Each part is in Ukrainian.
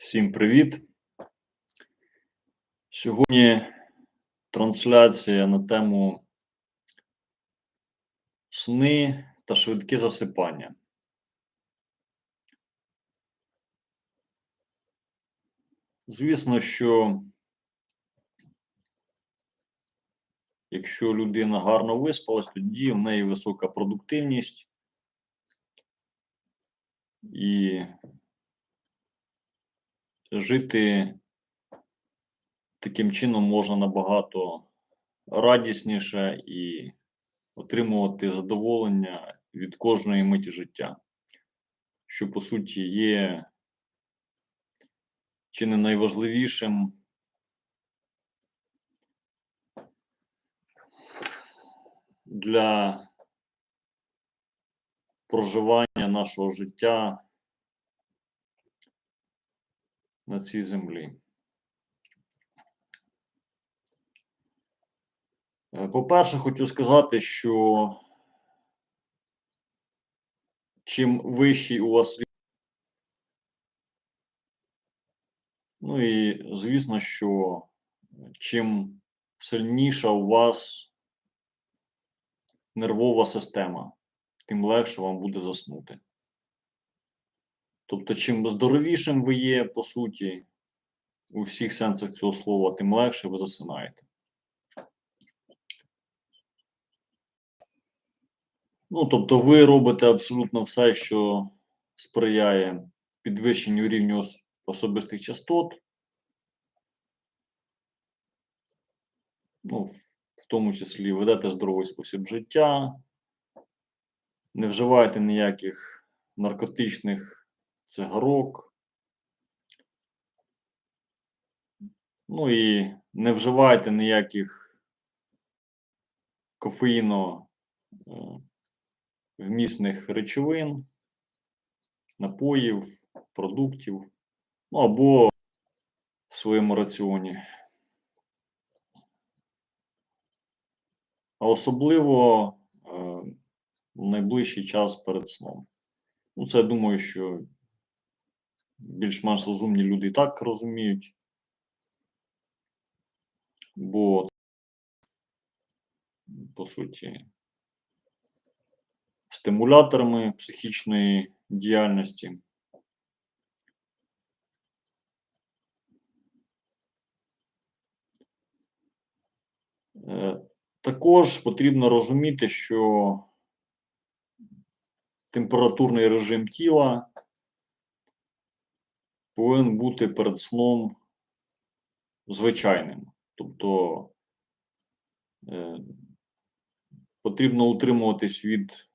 Всім привіт. Сьогодні трансляція на тему сни та швидке засипання. Звісно, що якщо людина гарно виспалась, тоді в неї висока продуктивність і жити таким чином можна набагато радісніше і отримувати задоволення від кожної миті життя, що по суті є чи не найважливішим. Для проживання нашого життя на цій землі. Е, По-перше, хочу сказати, що чим вищий у вас рівень, ну і звісно, що чим сильніша у вас нервова система, тим легше вам буде заснути. Тобто, чим здоровішим ви є, по суті, у всіх сенсах цього слова, тим легше ви засинаєте. Ну, тобто, ви робите абсолютно все, що сприяє підвищенню рівню особистих частот. Ну, в, тому числі ведете здоровий спосіб життя, не вживаєте ніяких наркотичних цигарок. Ну і не вживайте ніяких кофеїно е, вмісних речовин, напоїв, продуктів, ну або в своєму раціоні. А особливо е, в найближчий час перед сном. Ну, це я думаю, що більш-менш розумні люди і так розуміють. Бо, по суті, стимуляторами психічної діяльності. Е, Також потрібно розуміти, що температурний режим тіла повинен бути перед сном звичайним. Тобто е, потрібно утримуватись від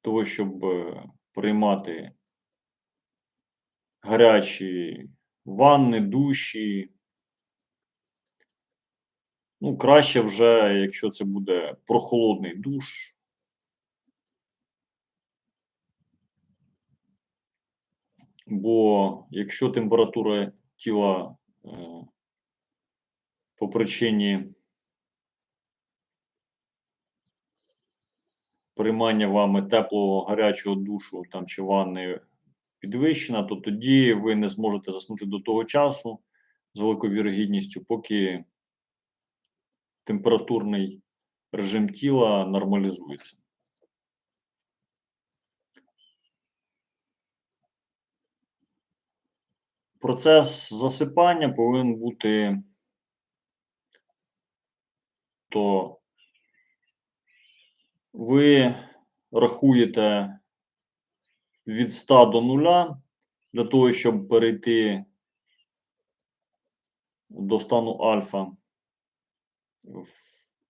того, щоб е, приймати гарячі ванни, душі. Ну, краще вже, якщо це буде прохолодний душ. Бо якщо температура тіла е, по причині приймання вами теплого гарячого душу там чи ванни підвищена, то тоді ви не зможете заснути до того часу з великою вірогідністю, поки температурний режим тіла нормалізується. Процес засипання повинен бути то ви рахуєте від 100 до 0 для того, щоб перейти до стану альфа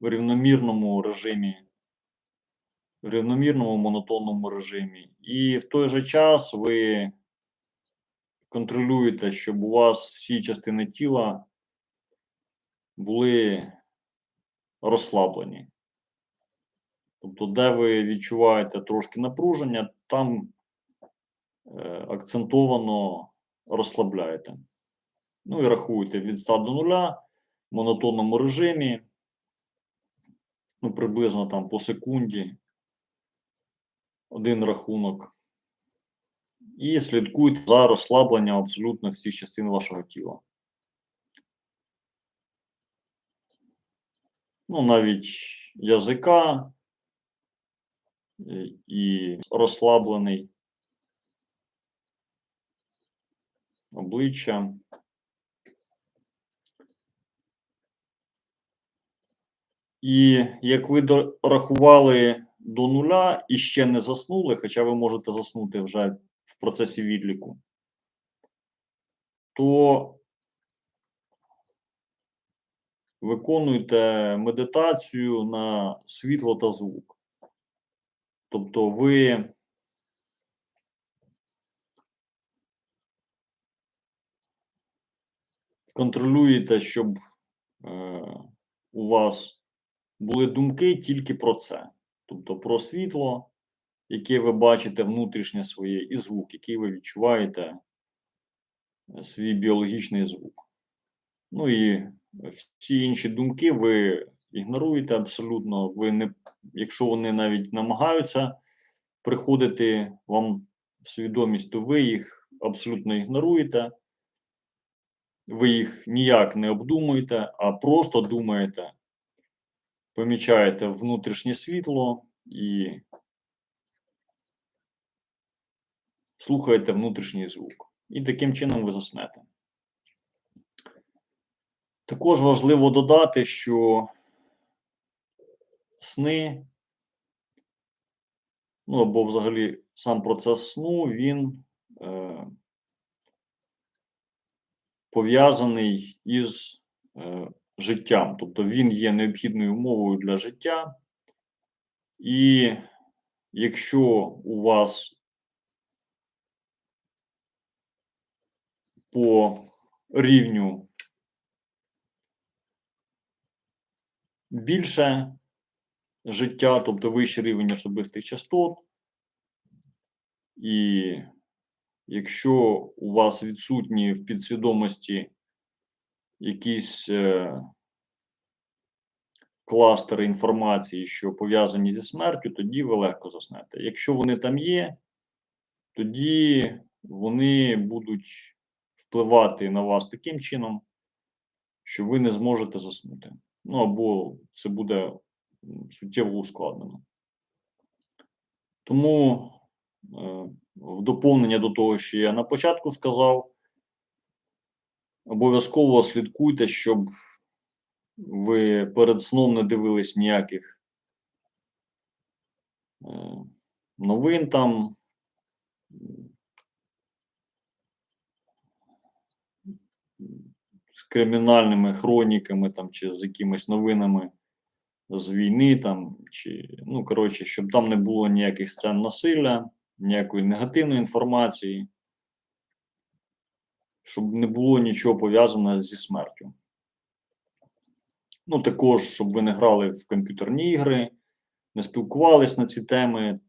в рівномірному режимі, в рівномірному монотонному режимі. І в той же час ви контролюєте, щоб у вас всі частини тіла були розслаблені. Тобто, де ви відчуваєте трошки напруження, там е, акцентовано розслабляєте. Ну і рахуєте від 100 до 0 в монотонному режимі, ну, приблизно там по секунді. Один рахунок І слідкуйте за розслабленням абсолютно всіх частин вашого тіла. Ну, навіть язика е, і розслаблений обличчя. І як ви дорахували до нуля і ще не заснули, хоча ви можете заснути вже в процесі відліку, то виконуйте медитацію на світло та звук. Тобто ви контролюєте, щоб е, у вас були думки тільки про це. Тобто про світло, яке ви бачите внутрішнє своє, і звук, який ви відчуваєте, е, свій біологічний звук. Ну і всі інші думки ви ігноруєте абсолютно. Ви не, якщо вони навіть намагаються приходити вам в свідомість, то ви їх абсолютно ігноруєте. Ви їх ніяк не обдумуєте, а просто думаєте, помічаєте внутрішнє світло і слухаєте внутрішній звук. І таким чином ви заснете. Також важливо додати, що сни, ну або взагалі сам процес сну, він е, пов'язаний із е, життям. Тобто він є необхідною умовою для життя. І якщо у вас по рівню більше життя, тобто вищий рівень особистих частот, і якщо у вас відсутні в підсвідомості якісь е, кластери інформації, що пов'язані зі смертю, тоді ви легко заснете. Якщо вони там є, тоді вони будуть впливати на вас таким чином, що ви не зможете заснути. Ну або це буде суттєво ускладнено. Тому е, в доповнення до того, що я на початку сказав, обов'язково слідкуйте, щоб ви перед сном не дивились ніяких е, новин там. Кримінальними хроніками там чи з якимись новинами з війни, там, чи, ну, коротше, щоб там не було ніяких сцен насилля, ніякої негативної інформації, щоб не було нічого пов'язаного зі смертю. Ну, також, щоб ви не грали в комп'ютерні ігри, не спілкувались на ці теми.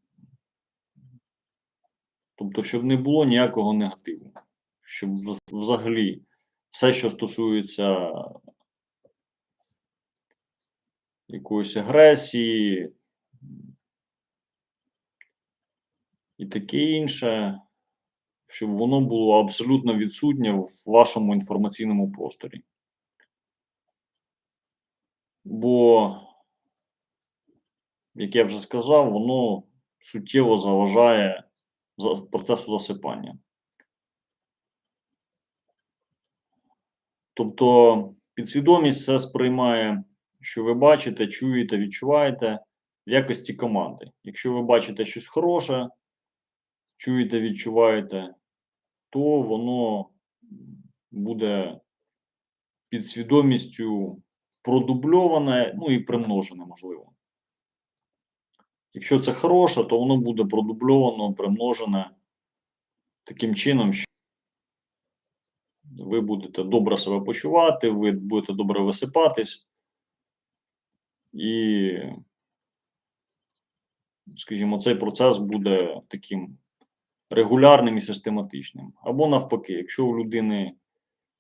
Тобто, щоб не було ніякого негативу. Щоб взагалі все, що стосується якоїсь агресії і таке інше, щоб воно було абсолютно відсутнє в вашому інформаційному просторі. Бо, як я вже сказав, воно суттєво заважає процесу засипання. Тобто підсвідомість це сприймає що ви бачите, чуєте, відчуваєте в якості команди. Якщо ви бачите щось хороше, чуєте, відчуваєте, то воно буде під свідомістю продубльоване, ну і примножене, можливо. Якщо це хороше, то воно буде продубльовано, примножене таким чином, що ви будете добре себе почувати, ви будете добре висипатись, і, скажімо, цей процес буде таким регулярним і систематичним. Або навпаки, якщо у людини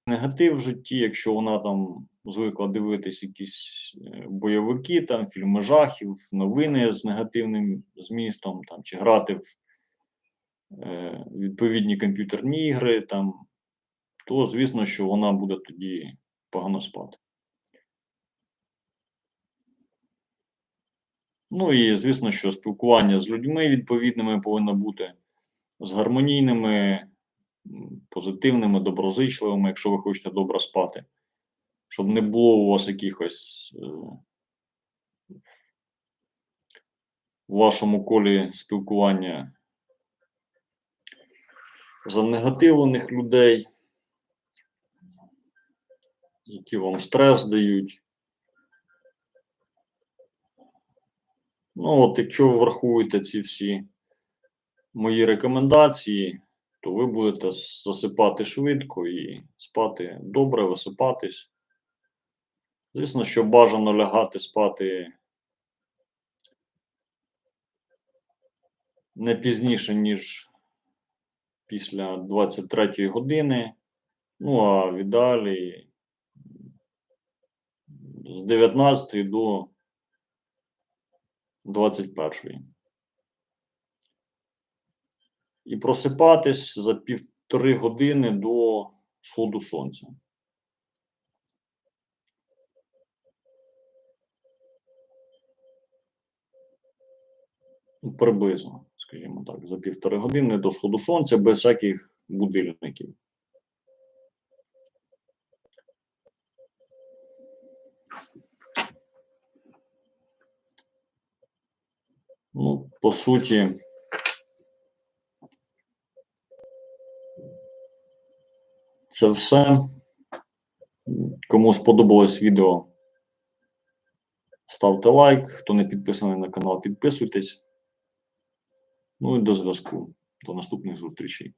негатив в житті, якщо вона там звикла дивитись якісь е, бойовики, там фільми жахів, новини з негативним змістом, там чи грати в е, відповідні комп'ютерні ігри, там, то звісно, що вона буде тоді погано спати. Ну і звісно, що спілкування з людьми відповідними повинно бути з гармонійними, позитивними, доброзичливими, якщо ви хочете добре спати, щоб не було у вас якихось е, в вашому колі спілкування занегативлених людей, які вам стрес дають. Ну, от якщо ви врахуєте ці всі мої рекомендації, то ви будете засипати швидко і спати добре, висипатись. Звісно, що бажано лягати спати не пізніше, ніж після 23 години. Ну, а в ідеалі з 19 до 21. І просипатись за півтори години до сходу сонця. Приблизно, скажімо так, за півтори години до сходу сонця без всяких будильників. Ну, по суті, це все. Кому сподобалось відео, ставте лайк. Хто не підписаний на канал, підписуйтесь. Ну і до зв'язку. До наступних зустрічей.